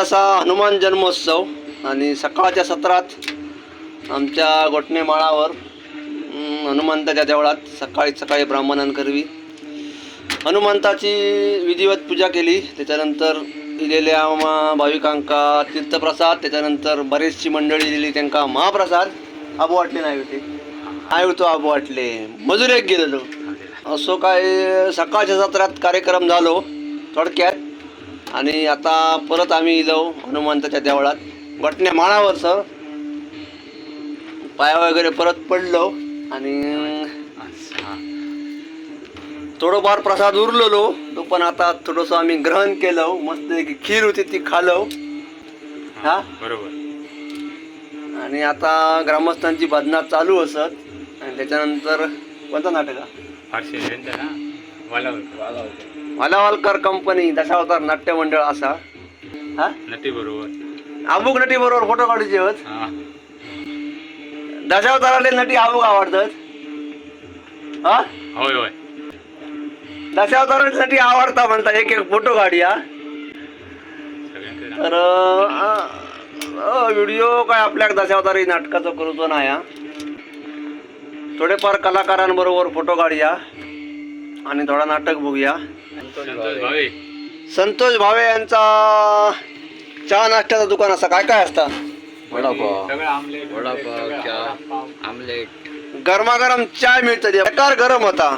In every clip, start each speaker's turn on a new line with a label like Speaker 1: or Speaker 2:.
Speaker 1: असा हनुमान जन्मोत्सव आणि सकाळच्या सत्रात आमच्या गोठणे माळावर हनुमंताच्या देवळात सकाळी सकाळी ब्राह्मणांकरवी हनुमंताची विधिवत पूजा केली. त्याच्यानंतर दिलेल्या भाविकांका तीर्थप्रसाद. त्याच्यानंतर बरेचशी मंडळी दिली त्यांका महाप्रसाद. आबू वाटले नाही होते. नाही होतो आबू वाटले? मजुरेक गेलेलो. असो काय सकाळच्या सत्रात कार्यक्रम झालो. थोडक्यात आणि आता परत आम्ही इलो हनुमंताच्या देवळात. गटण्या माळावर सर पाया वगैरे परत पडलो आणि थोडंफार प्रसाद उरलेलो. तो पण आता थोडंसं आम्ही ग्रहण केलं. मस्त की खीर होती ती खालो. हा?
Speaker 2: बरोबर.
Speaker 1: आणि आता ग्रामस्थांची भजना चालू असत. आणि त्याच्यानंतर कोणतं नाटक? वालावालकर कंपनी दशावतार नाट्य मंडळ असा. हा?
Speaker 2: नटी बरोबर.
Speaker 1: आबूक नटी बरोबर फोटो काढूचे होत. दशावताराले नटी आबूक आवडतात. हा?
Speaker 2: होय होय.
Speaker 1: दशावतारासाठी आवडता म्हणता एक एक फोटो काढूया. तर व्हिडिओ काय आपल्या दशावतारी नाटकाचं करूचो नाही हा. थोडेफार कलाकारांबरोबर फोटो काढूया. आणि थोडा नाटक बघूया.
Speaker 2: संतोष भावे.
Speaker 1: संतोष भावे यांचा चहा नाश्त्याचं दुकान असं. काय काय असतं?
Speaker 2: सगळं आमलेट
Speaker 3: वडापाव चहा आमलेट
Speaker 1: गरमागरम चाय मिळतं बेकार गरम होता.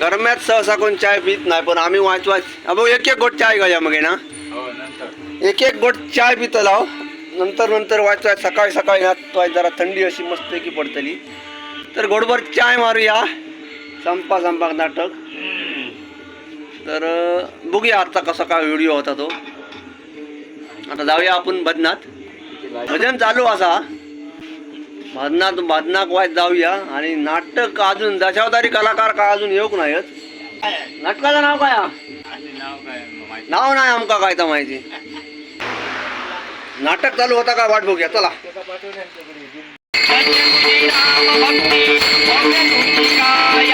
Speaker 1: गरम्यात सहसा कोण चाय पित नाही पण आम्ही वाच वाच. अबो एक एक गोट चाय घ्या मग ना?
Speaker 2: हो नंतर.
Speaker 1: एक एक गोट चाय पितलाव नंतर नंतर वाच वाच. सकाळी सकाळी जरा थंडी अशी मस्त की पडतली. तर गोडभर चाय मारूया. संपा संपा नाटक तर बघूया आजचा कसा काय व्हिडिओ होता तो आता जाऊया आपण भजनात भजन चालू असा भजनात भजनाक वाईट जाऊया आणि नाटक अजून दशावतारी कलाकार का अजून येऊक नाहीत नाटकाचं नाव काय
Speaker 2: नाव
Speaker 1: नाही आमका काय तर माहिती नाटक चालू होता का वाट बघूया चला
Speaker 4: कुंडली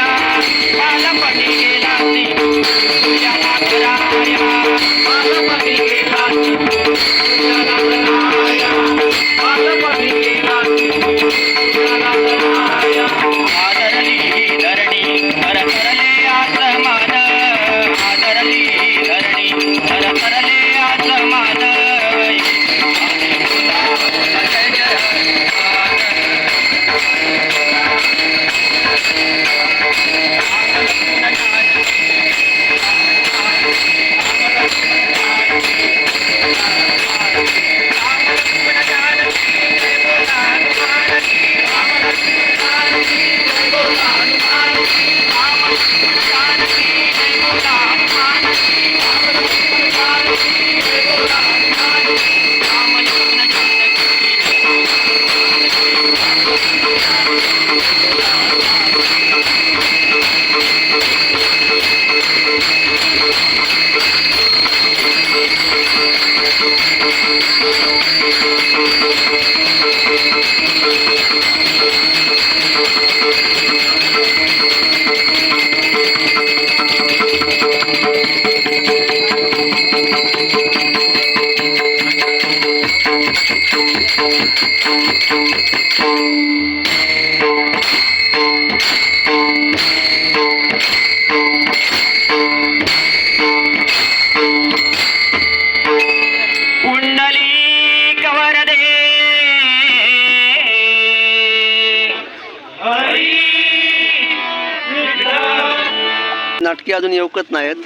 Speaker 1: अजून येऊकत नाहीत.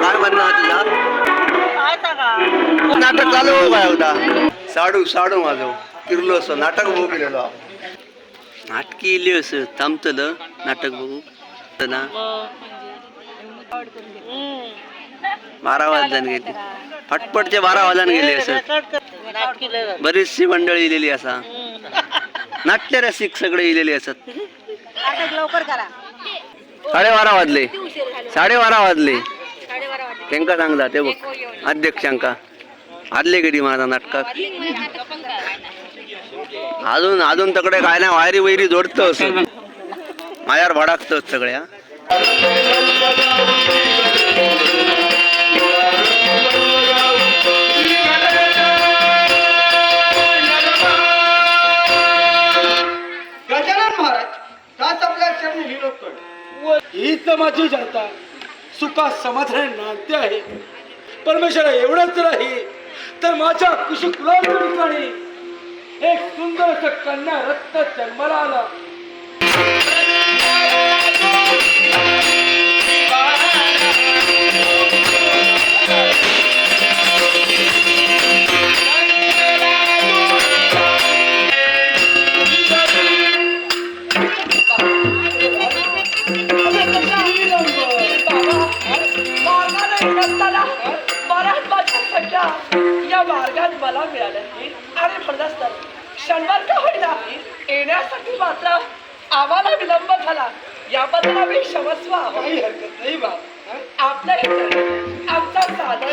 Speaker 1: काय म्हणणं तुझा नाटक चालू हो काय होता साडू साडू माझं. किरलो असं नाटक बघू नाटकी इली असं थांबतलं नाटक बघू. ना. बारा वाजल्यान गेली. फटफटचे बारा वाजल्यान गेले असत बरीचशी मंडळी इलेली असा. नाट्य रसिक सगळे इलेले असत.
Speaker 5: लवकर करा
Speaker 1: वाजले. साडेबारा वाजले. त्यांका सांगता ते बघ. अध्यक्षांका आदले कधी माझा नाटकात? अजून अजून तकडे काय नाही वायरी वैरी जोडतं माझ्यावर भडाकतं सगळ्या.
Speaker 6: माझी जनता सुखा समाधान नांदते आहे. परमेश्वर एवढंच नाही तर माझ्या कुशकुलाच्या ठिकाणी एक सुंदर असं कन्या रक्त जन्माला आला.
Speaker 7: मार्गात मला मिळाल्या आणि म्हणत क्षणभर का होईना? येण्यासाठी मात्र आम्हाला विलंब झाला. याबद्दल आम्ही क्षमस्व आहोत.
Speaker 6: काही हरकत नाही बाप
Speaker 7: आपल्या आमचा साधन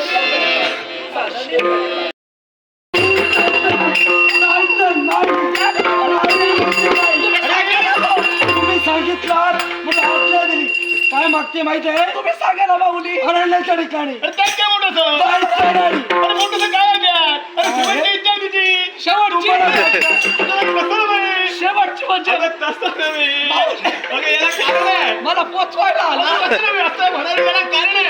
Speaker 6: सांगितलं दिली काय मागते माहिती आहे?
Speaker 7: तुम्ही सांगा ना माऊली.
Speaker 6: अरण्याच्या ठिकाणी. जायचं. नाही.
Speaker 7: शेवटची शेवटची म्हणजे मला पोचवायला आला.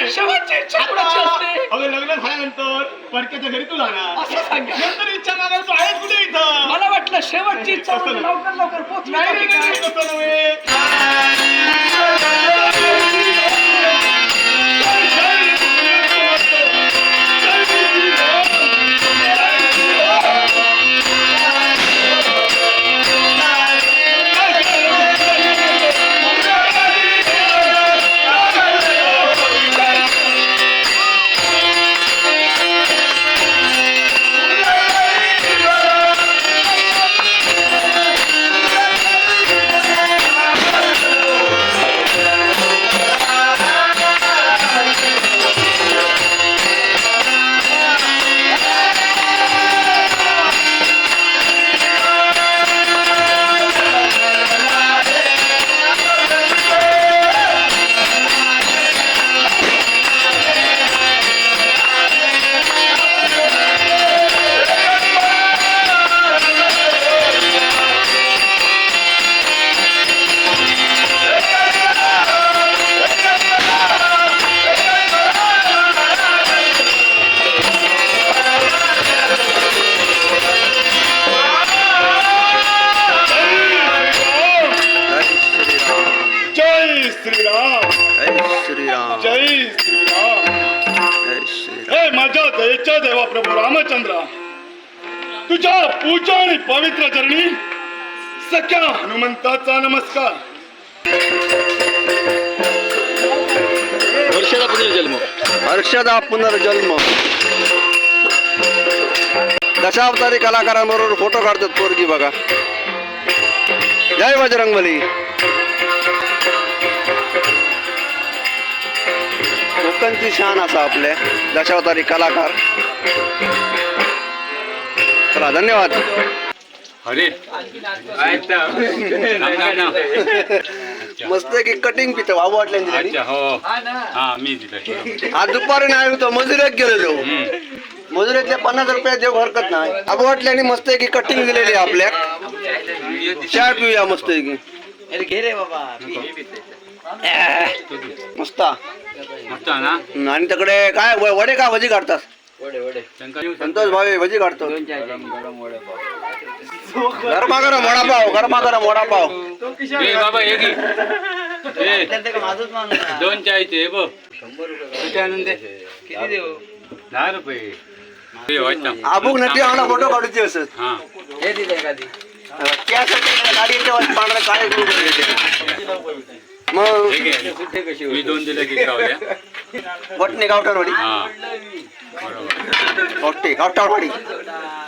Speaker 7: शेवटची इच्छा असते?
Speaker 8: लग्न झाल्यानंतर पडक्याच्या घरी तू जाणार.
Speaker 7: असं सांगा.
Speaker 8: नंतर इच्छा मागायला तू आहेस कुठे इथं?
Speaker 7: मला वाटलं शेवटची इच्छा म्हणजे लवकर लवकर पोचवायला
Speaker 8: पूजा आणि पवित्र चरणी सख्या हनुमंताचा नमस्कार.
Speaker 1: हर्षदा पुनर्जन्म दशावतारी कलाकारांबरोबर फोटो काढतात पोरगी बघा. जय बजरंगबली. कोकणची शान असा आपले दशावतारी कलाकार. चला धन्यवाद.
Speaker 2: अरे
Speaker 1: मस्त की कटिंग पित बाबू वाटल्या
Speaker 2: अच्छा हो. हा मी
Speaker 1: आज दुपारी नाही होतो मजुरीत गेलेलो मजुरीतले पन्नास रुपये देऊ हरकत नाही. आबा वाटल्याने मस्त की कटिंग दिलेली आहे आपल्या. चहा पिऊया मस्त की.
Speaker 3: घे रे बाबा.
Speaker 1: मस्त.
Speaker 2: मस्त ना?
Speaker 1: आणि तिकडे काय व- वडे का भजी काढतात
Speaker 3: वडे वडे.
Speaker 2: शंकर
Speaker 1: संतोष भावे भजी काढतो.
Speaker 3: गरम गरम वडे
Speaker 1: गरमा गरम वडापाव गरमा गरम वडापाव
Speaker 2: ए बाबा हे
Speaker 3: का.
Speaker 2: दोन चायचे हे बघ.
Speaker 3: शंभर रुपये
Speaker 2: किती आणून दे.
Speaker 3: किती देऊ?
Speaker 2: दहा रुपये. हे
Speaker 1: आबूक नटी आम्हाला फोटो काढूचे असत
Speaker 2: हा.
Speaker 3: हे दिले एखादी.
Speaker 1: त्यासाठी गाडी पांढरा येते. मग
Speaker 2: हे घे.
Speaker 3: कुठे कशी
Speaker 2: मी दोन दिले की गावल्या
Speaker 1: वटणे गावठाणवाडी
Speaker 2: हा
Speaker 1: ओके गावठाणवाडी
Speaker 3: होती